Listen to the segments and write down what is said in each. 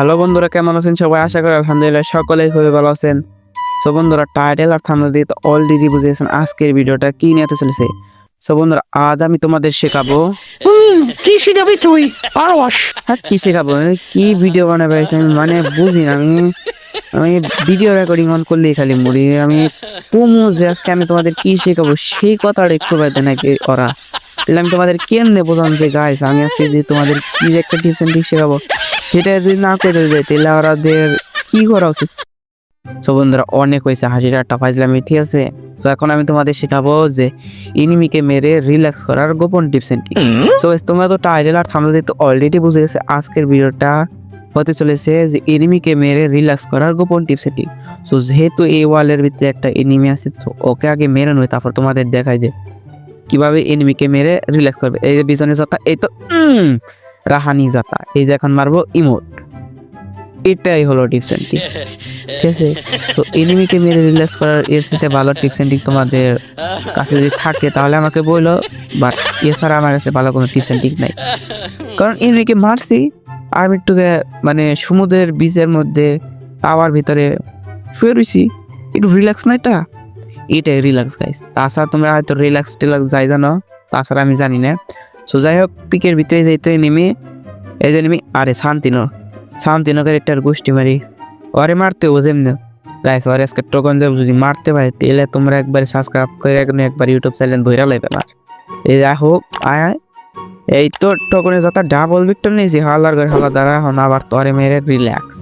Hello বন্ধুরা কেমন আছেন সবাই? আশা করি আলহামদুলিল্লাহ সকলেই খুবই ভালো আছেন। সো বন্ধুরা টাইটেল আর থামলে দিয়ে অলরেডি বুঝেছেন আজকের ভিডিওটা কি নিয়ে চলেছে। সো বন্ধুরা আজ আমি তোমাদের শেখাবো। কি শিখাবি তুই? পারস হ্যাঁ কি শেখাবো? কি ভিডিও বানাবে আমি মানে বুঝি না আমি আমি ভিডিও রেকর্ডিং অন করলেই খালি মুড়ি। আমি কুমু যে আজকে আমি তোমাদের কি শেখাবো সেই কথাটা একটু বাইতে নাকি ওরা তাহলে আমি তোমাদের কেমনে বোঝাম যে গাইস আমি আজকে যে তোমাদের কি যে একটা টিপস ট্রিক শেখাবো, সেটা যদি না করে দেয় তাহলে ওরাদের কি করা উচিত? সো বন্ধুরা, অনেক হয়েছে হাসি ঠাট্টা ফাইজলামি, ঠিক আছে? তো এখন আমি তোমাদের শেখাবো যে ইনিমিকে মেরে রিল্যাক্স করার গোপন টিপস এন্ড সো তোমরা তো টাইটেল আর থামলে তো অলরেডি বুঝে গেছে, আজকের ভিডিওটা হতে চলেছে যে এনিমিকে মেরে রিল্যাক্স করার গোপন টিপস এটি সো যেহেতু এই ওয়ালের ভিতরে একটা এনিমি আছে, তো ওকে আগে মেরে নয় তারপর তোমাদের দেখাই যে কীভাবে এনিমিকে মেরে রিল্যাক্স করবে? এই যে পিছনে যাতা এই তো রাহানি যাতা এই যে এখন মারবো ইমোট এটাই হলো টিপস এন্ড ট্রিক ঠিক আছে? তো এনিমিকে মেরে রিল্যাক্স করার এর সাথে ভালো টিপস এন্ড ট্রিক তোমাদের কাছে যদি থাকে, তাহলে আমাকে বলল বাট এছাড়া আমার কাছে ভালো কোনো টিপস এন্ড ট্রিক নাই। কারণ এনিমিকে মারছি, আর একটুকে মানে সমুদ্রের বীচের মধ্যে টাওয়ার ভিতরে শুয়ে রয়েছি একটু রিল্যাক্স না এটা এটাই রিল্যাক্স গাইস তাছাড়া তোমরা হয়তো রিল্যাক্স টিল্যাক্স যাই জানো, তাছাড়া আমি জানি না। সো যাই হোক পিকের ভিতরে যাইতে নেমে। এই যে নেমে, আরে শান্তিনো শান্তিনগর একটার গোষ্ঠী মারি ওরে মারতে বোঝেন না গাইস ওরে আজকে টোকন দেব যদি মারতে পারে, তাহলে তোমরা একবার সাবস্ক্রাইব করে একদম একবার ইউটিউব চ্যানেল ধরে লাইবে আমার। এই যাই হোক আয়। এই তো টোকনে যত ডাবল ভিক্টর নিয়েছি। হালার করে হালা দ্বারা এখন আবার তরে মেরে রিল্যাক্স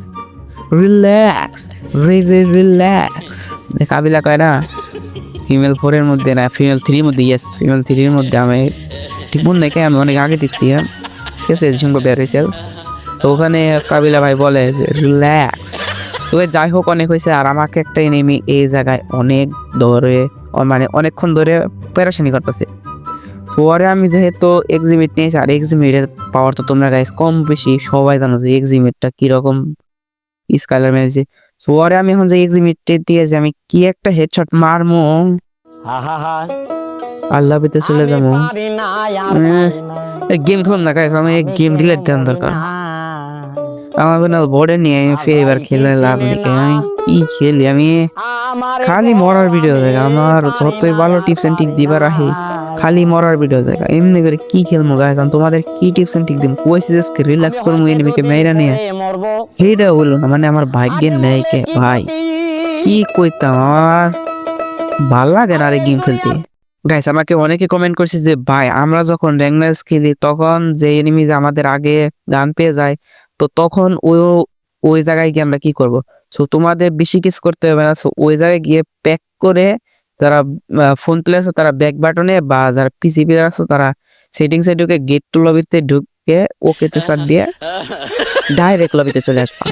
রিল্যাক্স রি রি রিল্যাক্স কাবিলা কয় না? ফিমেল ফোরের মধ্যে না ফিমেল থ্রির মধ্যে ইয়েস ফিমেল থ্রির মধ্যে আমি ঠিক মনে নাকি আমি অনেক আগে দেখছি হ্যাঁ। ঠিক আছে সঙ্গে বের হয়েছে। তো ওখানে কাবিলা ভাই বলে রিল্যাক্স তো যাই হোক, অনেক হয়েছে। আর আমাকে একটা এনিমি এই জায়গায় অনেক ধরে মানে অনেকক্ষণ ধরে প্যারাশানি করতেছে। পরে আমি যেহেতু এক্সিমিট নিয়েছি, আর এক্সিমিটের পাওয়ার তো তোমরা গাইস কম বেশি সবাই জানো যে এক্সিমিটটা কীরকম স্কাইলার মেরেছে। পরে আমি এখন যে এক্সিমিটে দিয়ে যে আমি কি একটা হেডশট মারমু? আল্লাহ পেতে চলে যাব। গেম খেলাম না গাইস আমি গেম ডিলেট দেওয়ার দরকার। আমার কোনো বোর্ডে নিয়ে আমি ফের এবার খেলে লাভ নেই। আমি কি খেলি? আমি খালি মরার ভিডিও দেখা আমার যতই ভালো টিপস এন্ড টিক দিবার আহে খালি মরার ভিডিও দেখা। এমনি করে কি খেলব গাইস আমি তোমাদের কি টিপস এন্ড টিক দিম? কইছি যে রিল্যাক্স করব এনিমিকে মেয়েরা নিয়ে। সেইটা বলল না মানে আমার ভাগ্যের নেই কে? ভাই কি কইতাম? আমার ভালো লাগে না আরে গেম খেলতে। গাইস আমাকে অনেকে কমেন্ট করছে যে ভাই আমরা যখন র্যাঙ্ক ম্যাচ খেলি তখন যে এনিমি আমাদের আগে গান পেয়ে যায় তো তখন ওই ওই জায়গায় গিয়ে আমরা কি করব? সো তোমাদের বেশি কিছু করতে হবে না। সো ওই জায়গায় গিয়ে প্যাক করে যারা ফোন প্লেয়ার আছে তারা ব্যাক বাটনে বা যারা পিসি প্লেয়ার আছে, তারা সেটিংসে ঢুকে গেট টু লবিতে ঢুকে ওকে তে সার দিয়ে ডাইরেক্ট লবিতে চলে আসবা।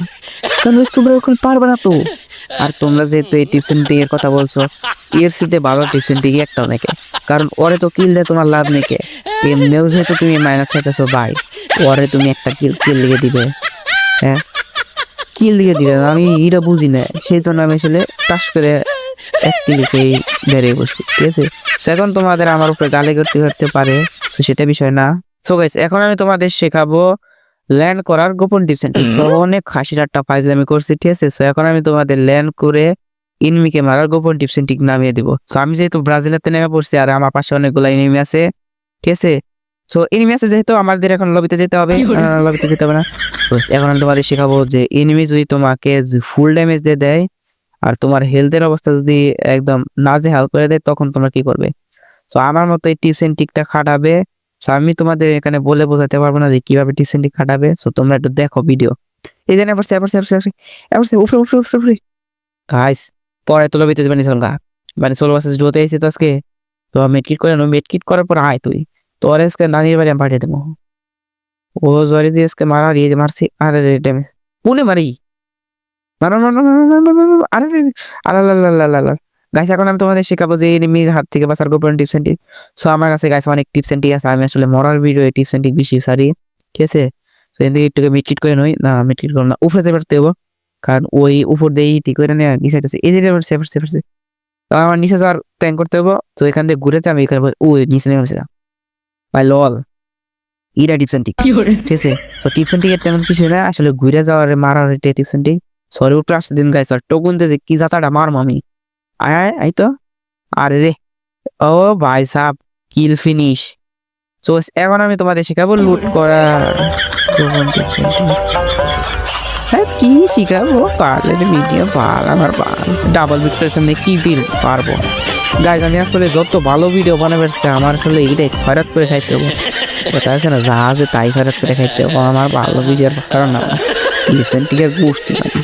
কারণ তোমরা ওখানে পারবে না তো? আর তোমরা যেহেতু এই এন্ড এর কথা বলছো সাথে ভালো এন্ড একটা নাকি কারণ ওরে তো কিল দেয়, তোমার লাভ নেই কে? এমনিও যেহেতু তুমি মাইনাস খাইতেছো ভাই ওরে তুমি একটা কিল কিল লিখে দিবে। হ্যাঁ? কিল লিখে দিবে, আমি এটা বুঝি না। সেই জন্য আমি আসলে টাস করে এক লিখেই বেরিয়ে বসছি ঠিক আছে? So এখন তোমাদের আমার উপরে গালি করতে করতে পারে তো সেটা বিষয় না। সো গাইস এখন আমি তোমাদের শেখাবো ল্যান্ড করার গোপন টিপস এন্ড ট্রিক্স অনেক হাসি ঠাট্টা ফাইজলামি করছি ঠিক আছে? সো এখন আমি তোমাদের ল্যান্ড করে ইনমিকে মারার গোপন টিপস এন্ড ট্রিক নামিয়ে দিব। সো আমি যেহেতু ব্রাজিলেতে নেমে পড়ছি আর আমার পাশে অনেকগুলো এনিমি আছে ঠিক আছে? সো এনিমি আছে যেহেতু আমাদের এখন লবিতে যেতে হবে। লবিতে যেতে হবে না। তো এখন আমি তোমাদের শেখাবো যে এনিমি যদি তোমাকে ফুল ড্যামেজ দিয়ে দেয় আর তোমার হেলথের অবস্থা যদি একদম নাজে হাল করে দেয় তখন তোমরা কি করবে সো আমার মতো এই টিপস এন্ড ট্রিকটা খাটাবে সো আমি তোমাদের এখানে বলে বোঝাতে পারব না যে কীভাবে টিপস এন্ড ট্রিক খাটাবে সো তোমরা একটু দেখো ভিডিও এই জানে এবার এবার এবার উপরে উপরে উপরে উপরে গাইস পরে তো লবিতে বানিয়েছিলাম গা মানে ষোলো বছর জোতে এসে তো আজকে তো মেটকিট করে নো মেটকিট করার পর আয় তুই তোর আজকে নানির বাড়ি আমি পাঠিয়ে দেবো ও জরি দিয়ে আজকে মারা দিয়ে যে মারছি আরে রে ডেমে পুনে মারি গাইস এখন আমি তোমাদের শেখাবো যে এনিমির হাত থেকে বাঁচার গোপন টিপস এন্ড সো আমার কাছে গাইস অনেক টিপস এন্ড আছে আমি আসলে মরার ভিডিও টিপস এন্ড বেশি সারি ঠিক আছে তো এদিকে একটু মিটকিট করে নই না মিটকিট করো না উপরে দেবো কারণ ওই উপর দিয়ে ঠিক করে নেওয়া নিচে আছে আমার নিচে যাওয়ার প্ল্যান করতে হব তো এখান থেকে ঘুরেতে আমি এখানে ওই নিচে নেমে গেছিলাম ভাই লল ইরা টিপস অ্যান্ড ঠিক আছে তো টিপস টিকের তেমন কিছু না আসলে ঘুরে যাওয়ার মারার টিপস টিক সরি, উপরে আসতে দিন গাইছে আর টোকুন দিতে কি জাতাটা মারম আমি? আয় আয় আই তো। আরে রে। ও ভাই সাহ কিল ফিনিশ তো এখন আমি তোমাদের শেখাবো লুট করা। কি শিখাবো? পারলে ভিডিও পার আমার ডাবল ভিক্টরের সামনে কি দিল পারব? গাইজ আমি আসলে যত ভালো ভিডিও বানাবে আমার আসলে এইটাই খয়রাত করে খাইতে হব। কথা আছে না, যা আছে তাই খয়রাত করে খাইতে হব, আমার ভালো ভিডিওর কারণ না। ডিসেন্টিকের পুষ্টি মানে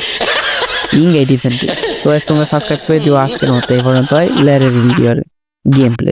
ইংগে ডিসেন্টিক তো তোমরা সাবস্ক্রাইব করে দিও আজকের মতো। এই পর্যন্ত লেয়ারের ভিডিওর গেম প্লে